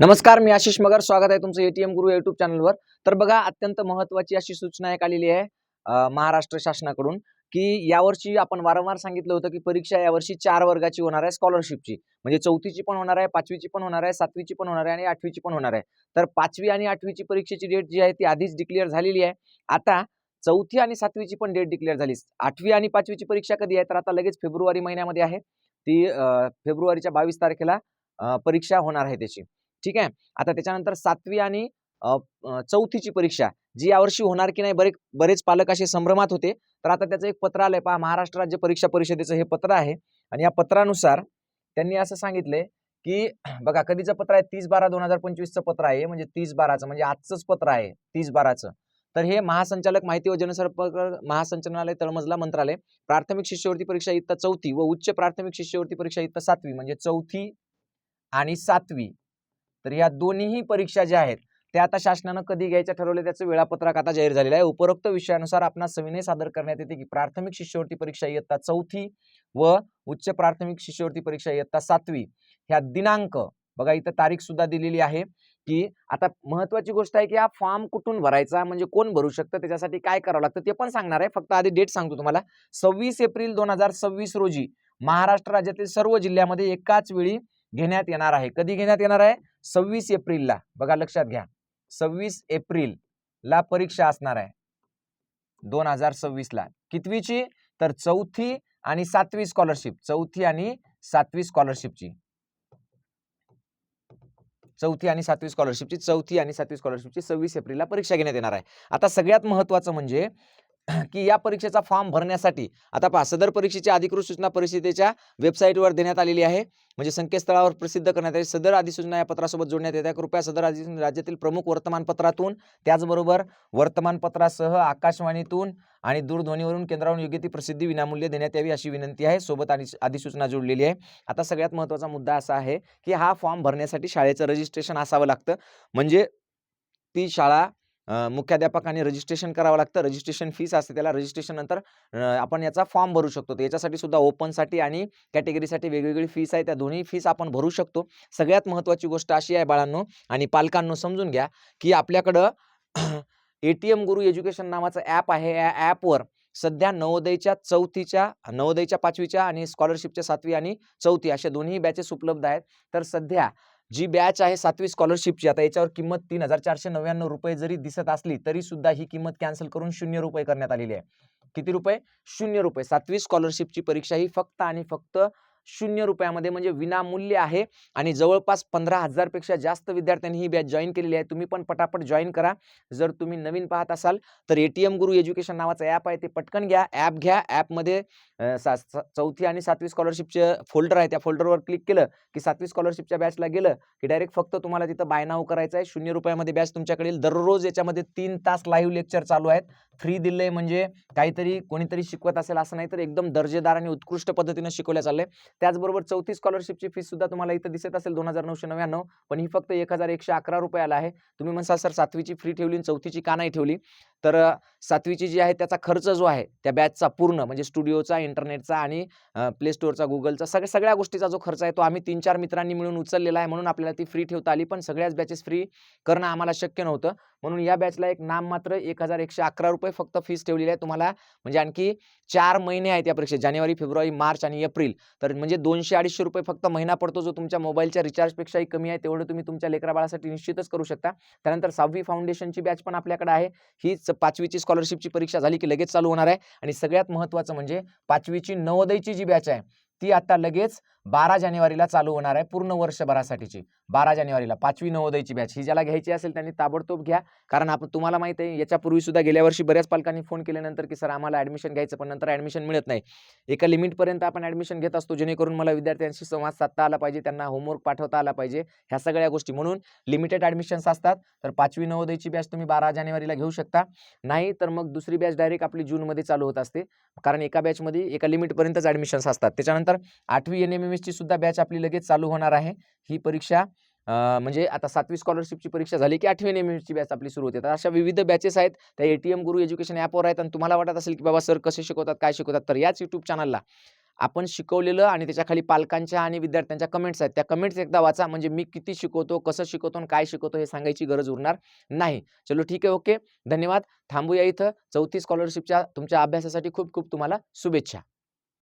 नमस्कार मी आशिष मगर. स्वागत आहे तुमचं एटीएम गुरु युट्यूब चॅनलवर. तर बघा अत्यंत महत्वाची अशी सूचना एक आलेली आहे महाराष्ट्र शासनाकडून की यावर्षी आपण वारंवार सांगितलं होतं की परीक्षा यावर्षी चार वर्गाची होणार आहे स्कॉलरशिपची म्हणजे चौथीची पण होणार आहे पाचवीची पण होणार आहे सातवीची पण होणार आहे आणि आठवीची पण होणार आहे. तर पाचवी आणि आठवीची परीक्षेची डेट जी आहे ती आधीच डिक्लेअर झालेली आहे. आता चौथी आणि सातवीची पण डेट डिक्लेअर झाली. आठवी आणि पाचवीची परीक्षा कधी आहे? तर आता लगेच फेब्रुवारी महिन्यामध्ये आहे. ती फेब्रुवारीच्या बावीस तारखेला परीक्षा होणार आहे त्याची. ठीक आहे? आता त्याच्यानंतर सातवी आणि चौथीची परीक्षा जी यावर्षी होणार की नाही बरे बरेच पालक असे संभ्रमात होते. तर आता त्याचं एक पत्र आलंय पहा महाराष्ट्र राज्य परीक्षा परिषदेचं हे पत्र आहे. आणि या पत्रानुसार त्यांनी असं सांगितलंय की बघा कधीचं पत्र आहे? तीस बारा दोन हजार पंचवीसचं पत्र आहे. म्हणजे तीस बाराचं म्हणजे आजचंच पत्र आहे तीस बाराचं. तर हे महासंचालक माहिती व जनसंपर्क महासंचालनालय तळमजला मंत्रालय प्राथमिक शिष्यवृत्ती परीक्षा इयत्ता चौथी व उच्च प्राथमिक शिष्यवृत्ती परीक्षा इयत्ता सातवी म्हणजे चौथी आणि सातवी. तर या दोन्हीही परीक्षा ज्या आहेत त्या आता शासनानं कधी घ्यायच्या ठरवले त्याचं वेळापत्रक आता जाहीर झालेलं आहे. उपरोक्त विषयानुसार आपण सविनय सादर करण्यात येते की प्राथमिक शिष्यवृत्ती परीक्षा इयत्ता चौथी व उच्च प्राथमिक शिष्यवृत्ती परीक्षा इयत्ता सातवी ह्या दिनांक बघा इथं तारीख सुद्धा दिलेली आहे की आता महत्वाची गोष्ट आहे की हा फॉर्म कुठून भरायचा म्हणजे कोण भरू शकतं त्याच्यासाठी काय करावं लागतं ते पण सांगणार आहे. फक्त आधी डेट सांगतो तुम्हाला. सव्वीस एप्रिल दोन हजार सव्वीस रोजी महाराष्ट्र राज्यातील सर्व जिल्ह्यामध्ये एकाच वेळी घेण्यात येणार आहे. कधी घेण्यात येणार आहे? सव्वीस एप्रिलला. बघा लक्षात घ्या. सव्वीस एप्रिल ला परीक्षा असणार आहे. दोन हजार सव्वीस ला कितवीची? तर चौथी आणि सातवी स्कॉलरशिप चौथी आणि सातवी स्कॉलरशिपची चौथी आणि सातवी स्कॉलरशिपची चौथी आणि सातवी स्कॉलरशिपची सव्वीस एप्रिलला परीक्षा घेण्यात येणार आहे. आता सगळ्यात महत्वाचं म्हणजे की या परीक्षेचा फॉर्म भरण्यासाठी आता पहा सदर परीक्षेची अधिकृत सूचना परिषदेच्या वेबसाईटवर देण्यात आलेली आहे. म्हणजे संकेतस्थळावर प्रसिद्ध करण्यात आली सदर अधिसूचना या पत्रासोबत जोडण्यात येते कृपया सदर अधिसूचना राज्यातील प्रमुख वर्तमानपत्रातून त्याचबरोबर वर्तमानपत्रासह आकाशवाणीतून आणि दूरध्वनीवरून केंद्रावरून योग्य ती प्रसिद्धी विनामूल्य देण्यात यावी अशी विनंती आहे. सोबत आणि अधिसूचना जोडलेली आहे. आता सगळ्यात महत्त्वाचा मुद्दा असा आहे की हा फॉर्म भरण्यासाठी शाळेचं रजिस्ट्रेशन असावं लागतं. म्हणजे ती शाळा मुख्याध्यापक आणि रजिस्ट्रेशन करावं लागतं. रजिस्ट्रेशन फीस असते त्याला. रजिस्ट्रेशन नंतर आपण याचा फॉर्म भरू शकतो. तर याच्यासाठी सुद्धा ओपनसाठी आणि कॅटेगरीसाठी वेगवेगळी फीस आहे. त्या दोन्ही फीस आपण भरू शकतो. सगळ्यात महत्त्वाची गोष्ट अशी आहे बाळांनो आणि पालकांनो समजून घ्या की आपल्याकडं A T M Guru education नावाचं ॲप आहे. या ॲपवर सध्या नवोदयच्या चौथीच्या नवोदयच्या पाचवीच्या आणि स्कॉलरशिपच्या सातवी आणि चौथी अशा दोन्ही बॅचेस उपलब्ध आहेत. तर सध्या जी बॅच आहे सातवी स्कॉलरशिपची आता याच्यावर किंमत तीन हजार चारशे नव्याण्णव रुपये जरी दिसत असली तरी सुद्धा ही किंमत कॅन्सल करून शून्य रुपये करण्यात आलेली आहे. किती रुपये? शून्य रुपये. सातवी स्कॉलरशिपची परीक्षा ही फक्त आणि फक्त शून्य रुपयामध्ये म्हणजे विनामूल्य आहे. आणि जवळपास पंधरा हजारपेक्षा जास्त विद्यार्थ्यांनी ही बॅच जॉईन केलेली आहे. तुम्ही पण पटापट जॉईन करा. जर तुम्ही नवीन पाहत असाल तर A T M Guru education नावाचं ॲप आहे ते पटकन घ्या. ॲप घ्या. ॲपमध्ये सा चौथी आणि सातवी स्कॉलरशिपचे फोल्डर आहे. त्या फोल्डरवर क्लिक केलं की सातवी स्कॉलरशिपच्या बॅचला गेलं की डायरेक्ट फक्त तुम्हाला तिथं बाय नाव करायचं आहे. शून्य रुपयामध्ये बॅच तुमच्याकडे दररोज याच्यामध्ये तीन तास लाईव्ह लेक्चर चालू आहेत. फ्री दिले म्हणजे काहीतरी कोणीतरी शिकवत असेल असं नाही तर एकदम दर्जेदार आणि उत्कृष्ट पद्धतीनं शिकवल्या चाललंय. त्याचबरोबर चौथी स्कॉलरशिपची फीस सुद्धा तुम्हाला इथं दिसत असेल दोन हजार नऊशे नव्याण्णव पण ही फक्त एक हजार एकशे अकरा रुपयाला आहे. तुम्ही म्हणसा सर सातवीची फ्री ठेवली आणि चौथीची का नाही ठेवली? तर सातवीची जी आहे त्याचा खर्च जो आहे त्या बॅचचा पूर्ण म्हणजे स्टुडिओचा इंटरनेटचा आणि प्ले स्टोअरचा गुगलचा सगळ्या सगळ्या गोष्टीचा जो खर्च आहे तो आम्ही तीन चार मित्रांनी मिळून उचललेला आहे. म्हणून आपल्याला ती फ्री ठेवता आली पण सगळ्याच बॅचेस फ्री करणं आम्हाला शक्य नव्हतं. म्हणून या बॅचला एक नाम मात्र एक हजार एकशे अकरा रुपये फक्त फीस ठेवलेली आहे. तुम्हाला म्हणजे आणखी चार महिने आहेत या परीक्षेत जानेवारी फेब्रुवारी मार्च आणि एप्रिल. तर म्हणजे दोनशे अडीचशे रुपये फक्त महिना पडतो जो तुमच्या मोबाईलच्या रिचार्जपेक्षाही कमी आहे तेवढं तुम्ही तुमच्या लेकरा बाळासाठी निश्चितच करू शकता. त्यानंतर सहावी फाउंडेशनची बॅच पण आपल्याकडे आहे. हीच पाचवीची स्कॉलरशिपची परीक्षा झाली की लगेच चालू होणार आहे. आणि सगळ्यात महत्त्वाचं म्हणजे पाचवीची नवोदयची जी बॅच आहे ती आता लगेच बारा जानेवारीला चालू होणार आहे पूर्ण वर्षभरासाठीची. बारा जानेवारीला. पाचवी नवोदयची बॅच ही ज्याला घ्यायची असेल त्यांनी ताबडतोब घ्या. कारण आपण तुम्हाला माहिती आहे याच्यापूर्वी सुद्धा गेल्या वर्षी बऱ्याच पालकांनी फोन केल्यानंतर की सर आम्हाला ॲडमिशन घ्यायचं पण नंतर ॲडमिशन मिळत नाही. एका लिमिटपर्यंत आपण ॲडमिशन घेत असतो जेणेकरून मला विद्यार्थ्यांशी संवाद साधता आला पाहिजे त्यांना होमवर्क पाठवता आला पाहिजे ह्या सगळ्या गोष्टी. म्हणून लिमिटेड ॲडमिशन्स असतात तर पाचवी नवोदयची बॅच तुम्ही बारा जानेवारीला घेऊ शकता. नाही तर मग दुसरी बॅच डायरेक्ट आपली जूनमध्ये चालू होत असते. कारण एका बॅचमध्ये एका लिमिटपर्यंतच ॲडमिशन्स असतात. त्याच्यानंतर आठवी एन एम एम एसची सुद्धा बॅच आपली लगेच चालू होणार आहे. ही परीक्षा म्हणजे आता सातवी स्कॉलरशिपची परीक्षा झाली की आठवी एन एम एसची बॅच आपली सुरू होते. तर अशा विविध बॅचेस आहेत. त्या A T M Guru education ॲपवर आहेत आणि तुम्हाला वाटत असेल की बाबा सर कसे शिकवतात काय शिकवतात? तर याच यूट्यूब चॅनलला आपण शिकवलेलं आणि त्याच्याखाली पालकांच्या आणि विद्यार्थ्यांच्या कमेंट्स आहेत. त्या कमेंट्स एकदा वाचा म्हणजे मी किती शिकवतो कसं शिकवतो आणि काय शिकवतो हे सांगायची गरज उरणार नाही. चलो ठीक आहे ओके. धन्यवाद. थांबूया इथं. चौथी स्कॉलरशिपच्या तुमच्या अभ्यासासाठी खूप खूप तुम्हाला शुभेच्छा.